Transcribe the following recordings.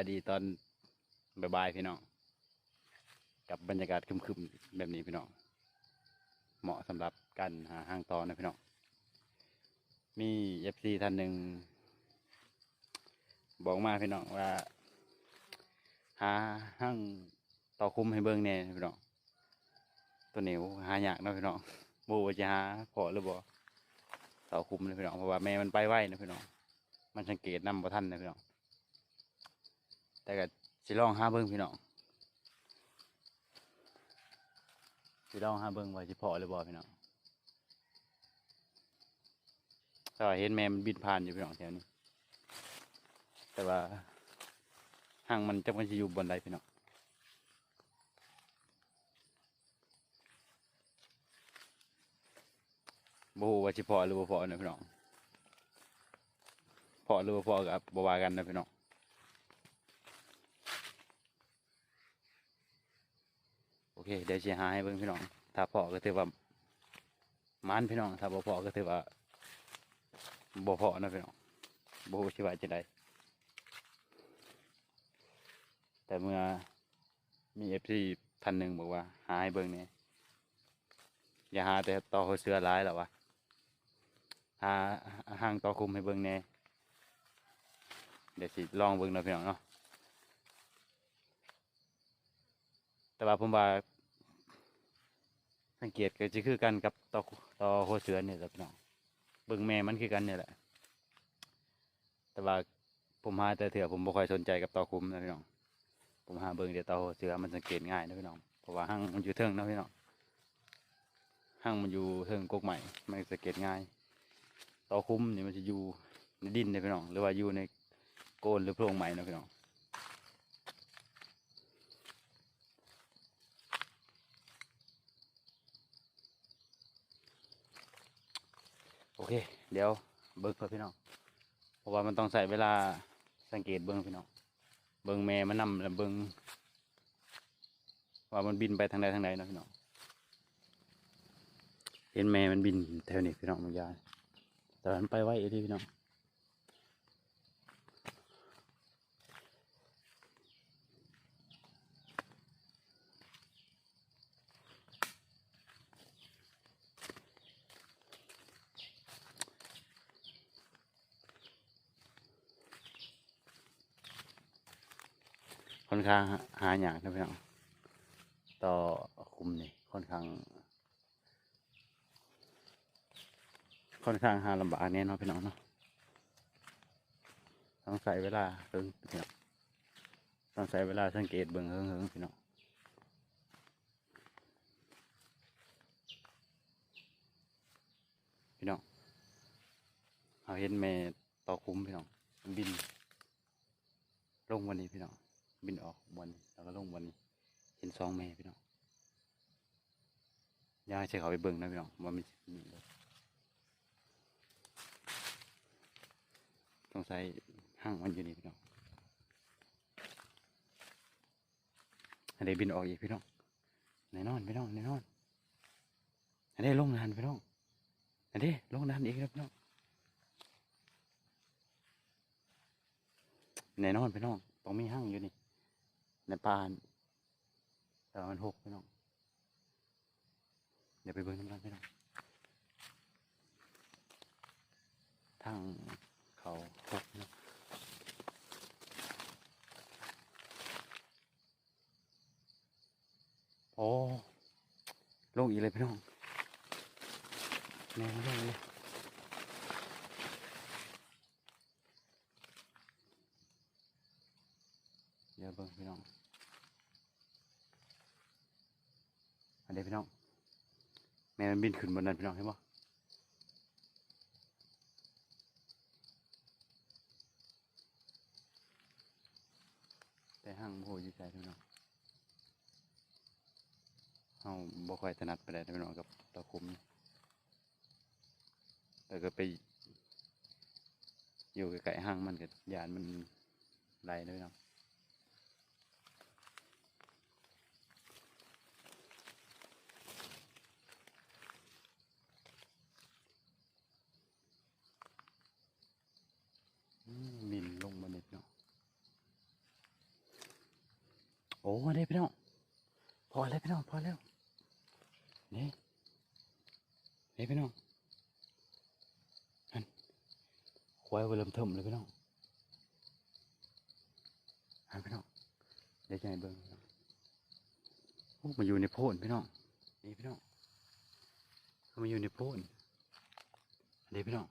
ายดีตอนบ่ายๆพี่น้องกับบรรยากาศคึมๆแบบนี้พี่น้องเหมาะสำหรับการหาห้างตอนะพี่น้องมีเอฟซีท่านหนึ่งบอกมาพี่น้องว่า หาห้างต่อคุ้มให้เบิ่งแหน่พี่น้องตัวเหนียวหายากนะพี่น้องโบว่าจะหาพอหรือบ่ต่อคุ้มเลยพี่น้องเพราะว่าแม่มันไปไหวนะพี่น้องมันสังเกตนำบ่ทันนะพี่น้อง แต่ก็สิลองหาเบิ่งพี่น้องสิลองหาเบิ่งว่าสิพอหรือบ่พี่น้องแต่ว่าเห็นแม่มันบินผ่านอยู่พี่น้องแถวนี้ แต่ว่าห้างมันจะมันจะอยู่บนใดพี่น้องบูว่าสิพอหรือบ่พอเนะพี่น้องพอหรือบ่พอกับบวากันนะพี่น้อง โอ เคเดี๋ยวจะหาให้เบิ่งพี่น้อง ถ้าพอก็ถือว่ามันพี่น้อง ถ้าบ่พอก็ถือว่าบ่พอนะพี่น้องบ่ฮู้สิว่าจะได้แต่เมื่อมี FC ท่านหนึ่งบอกว่า หาให้เบิ่งเนี่ยอย่าหาแต่ต่อเสือร้ายหรอวะหาห่างต่อคุมให้เบิ่งแหน่ยเดี๋ยวสิลองเบิ่งนะพี่น้องเนาะแต่ว่าผมว่า สังเกตก็จะคือกันกับต่อต่อหัวเสือเนี่ยแหละพี่น้องเบิ่งแม่มันคือกันเนี่ยแหละ แต่ว่าผมหาแต่เถื่อผมบ่ค่อยสนใจกับต่อคุ้มนะพี่น้อง ผมหาเบิ่งเดี๋ยวต่อหัวเสือมันสังเกตง่ายนะพี่น้อง เพราะว่าห้างมันอยู่เทิงนะพี่น้องห้างมันอยู่เทิงกกใหม่มันสังเกตง่าย ต่อคุ้มเนี่ยมันจะอยู่ในดินนะพี่น้อง หรือว่าอยู่ในโกนหรือโพรงใหม่นะพี่น้อง โอเค เดี๋ยวเบิกเพื่อพี่น้อง เพราะว่ามันต้องใส่เวลาสังเกตเบิ้งพี่น้อง เบิ้งแม่มันนำแล้วเบิ้งว่ามันบินไปทางใดทางใดเนะพี่น้อง เห็นแม่มันบินแถวนี้พี่น้องมันยาแต่มันไปไว้เองพี่น้อง ค่อนข้างหาอยากนะพี่น้องต่อคุมนี่ค่อนข้าง ค่อนข้างหาลำบากแน่นอนพี่น้องเนาะต้องใส่เวลาเพิ่งพี่น้องต้องใส่เวลาสังเกตเบิ่งเฮิงเฮิงพี่น้องพี่น้องเอาเห็นแม่ต่อคุ้มพี่น้องบินลงวันนี้พี่น้อง บินออกวันแล้วก็ลงวันเห็นซองแม่พี่น้องอยาใช้เขาไปเบิ่งนะพี่น้องว่ามันมีเลยต้องใส่ห้างมันอยู่นี่พี่น้องอันนี้บินออกอีกพี่น้องแน่นอนพี่น้องแน่นอนอันนี้ลงนานพี่น้องอันนี้ลงนานอีกแล้วพี่น้องแน่นอนพี่น้องต้องมีห้างอยู่นี่ ในป่านแต่มันหกพี่น้องเดี๋ยวไปเบิ่งน้ำกันพี่น้องทางเขาหกนะโอ้ลงอีกเลยพี่น้องแม่ลงเลยเดี๋ยวเบิ่งพี่น้อง ได้พี่น้อง แม่มันบินขึ้นบนนั้นพี่น้องเห็นปะแต่ห้างโหอยู่ใจพี่น้องเฮาบ่ค่อยถนัดไปได้พี่น้องกับตะคุมแต่ก็ไปอยู่ใกล้ๆห้างมันก็ยานมันไหลเลยพี่น้อง อืมบินลงมาเน็ดเนาะ มาเลยพี่น้องพอแล้วพี่น้องพอแล้วนี่นี่พี่น้องนั่นควายเวลาเทิมเลยพี่น้องหันพี่น้องเดี๋ยวจะให้เบิ้งโอ้มาอยู่ในโพนพี่น้องนี่พี่น้องมาอยู่ในโพนอันนี้พี่น้อง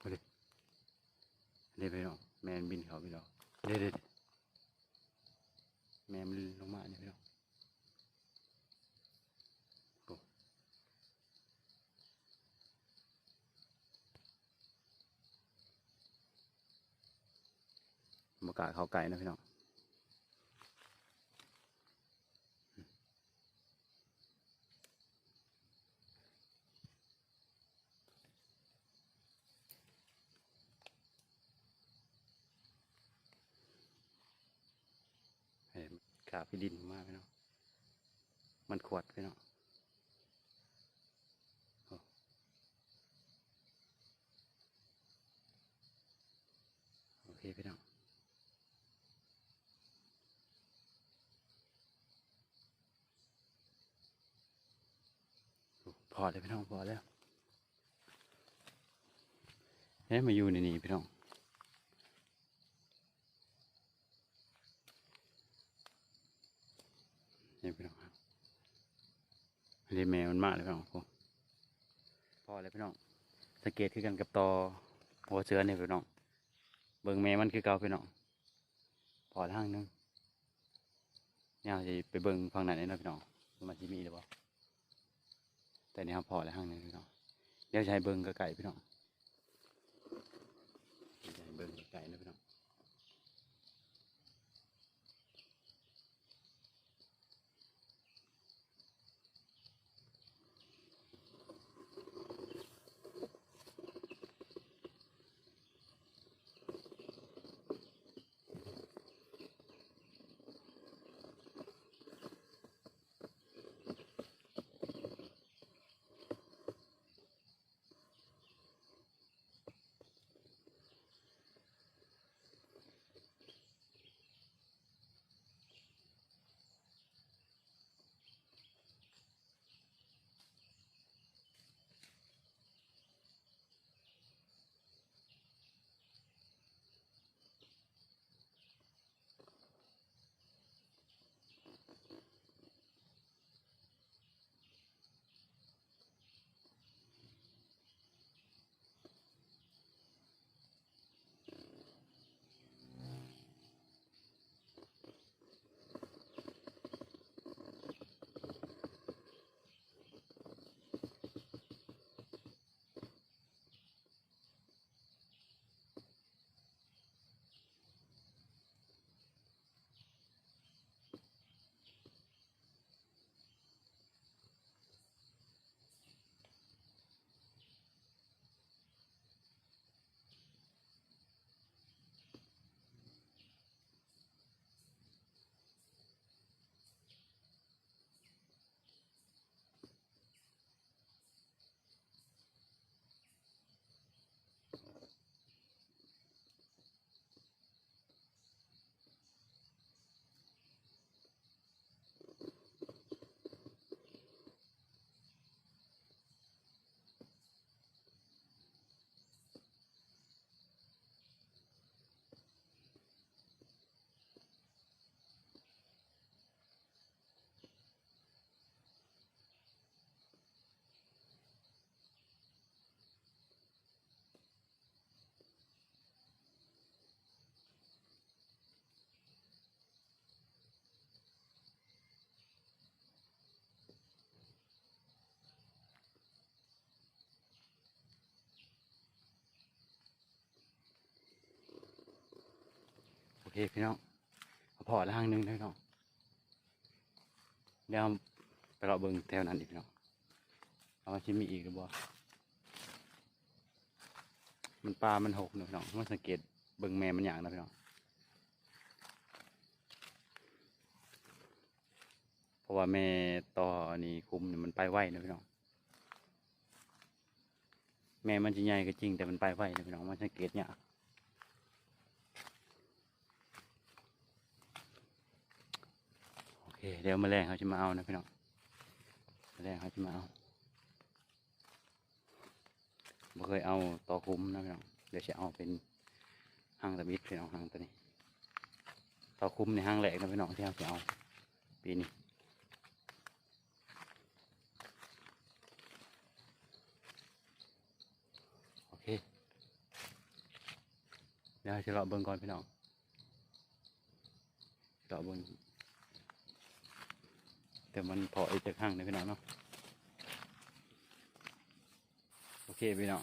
มาเลยอันนี้พี่น้อง แมนบินเขาพี่น้องเด็ดเด็ดแมนมันลงมาเนี่ยพี่น้องโอ้บกล้าเข้าไก่นะพี่น้อง เห็นขาพี่ดินมากพี่น้องมันขวดพี่น้องโอเคพี่น้องพอเลยพี่น้องพอแล้วเฮ้ยมาอยู่ในนี้พี่น้อง นี่พี่น้องครับ อันนี้แมวมันมากเลยพี่น้องผมพอเลยพี่น้อง สังเกตคือกันกับตอหัวเสือเนี่ยพี่น้อง เบิ่งแม่มันคือเก่าพี่น้อง พอทางหนึงเนี่ยจะไปเบิ่งฝั่งไหนได้นะพี่น้องว่ามันจะมีหรือเปล่าแต่เนี่ครับพอแล้วทางหนึงพี่น้อง เดี๋ยวจะให้เบิ่งกระไก่พี่น้องเดี๋ยวจะให้เบิ่งกระไก่นะพี่น้อง พี่น้องพอแล้วทางหนึงนะพี่น้องเดี๋ยวไปรอเบิ่งแถวนั้นอีกพี่น้องเอามาชิมีอีกหรือบ่มันปลา มันหกเนอะพี่น้องมาสังเกตเบิ่งแม่มันอย่างนะพี่น้องเพราะว่าแม่ต่อนนี้คุมเนี่ยมันไปไหวนะพี่น้องแม่มันจะใหญ่ก็จริงแต่มันไปไหวนะพี่น้องมันสังเกตเนี่ยาก เคเดี๋ยวมาแรงเขาจะมาเอานะพี่น้องมาแรงเขาจะมาเอาบ่เคยเอาต่อคุ้มนะพี่น้องเดี๋ยวจะเอาเป็นห้างตะบิดพี่น้องห้างตัวนี้ต่อคุ้มในห้างแหลกนะพี่น้องที่เราจะเอาปีนี้โอเคเดี๋ยวจะรอเบิ่งก่อนพี่น้องรอเบิ่ง แต่มันพออีกจากห้างนพี่น้องเนาะโอเคพี่น้อง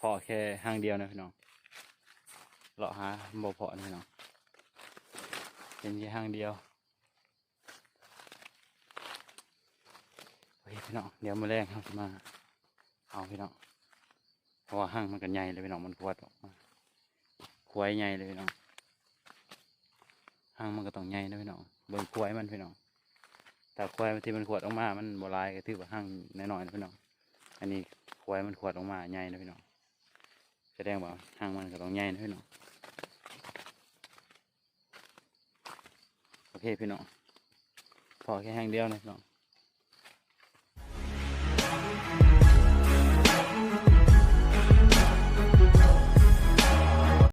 พอแค่ห้างเดียวนะพี่น้องเลาะหาบ่พอนะพี่น้องเป็นแค่ห้างเดียวโอเคพี่น้องเดี๋ยวมาแรงครับมา เอาพี่น้องเพราะว่าห้างมันกันใหญ่เลยพี่น้องมันกวดออกมาควายใหญ่เลยพี่น้องห้างมันก็ต้องใหญ่นะพี่น้องเบิ่งควายมันพี่น้อง แต่ควายที่มันขวดออกมา มันบลายก็ถือว่าห้างน้อยๆนะพี่น้อง อันนี้ควายมันขวดออกมาใหญ่นะพี่น้องแสดงว่าห้างมันก็ต้องใหญ่นะพี่น้อง โอเคพี่น้อง พอแค่ห้างเดียวนะพี่น้อง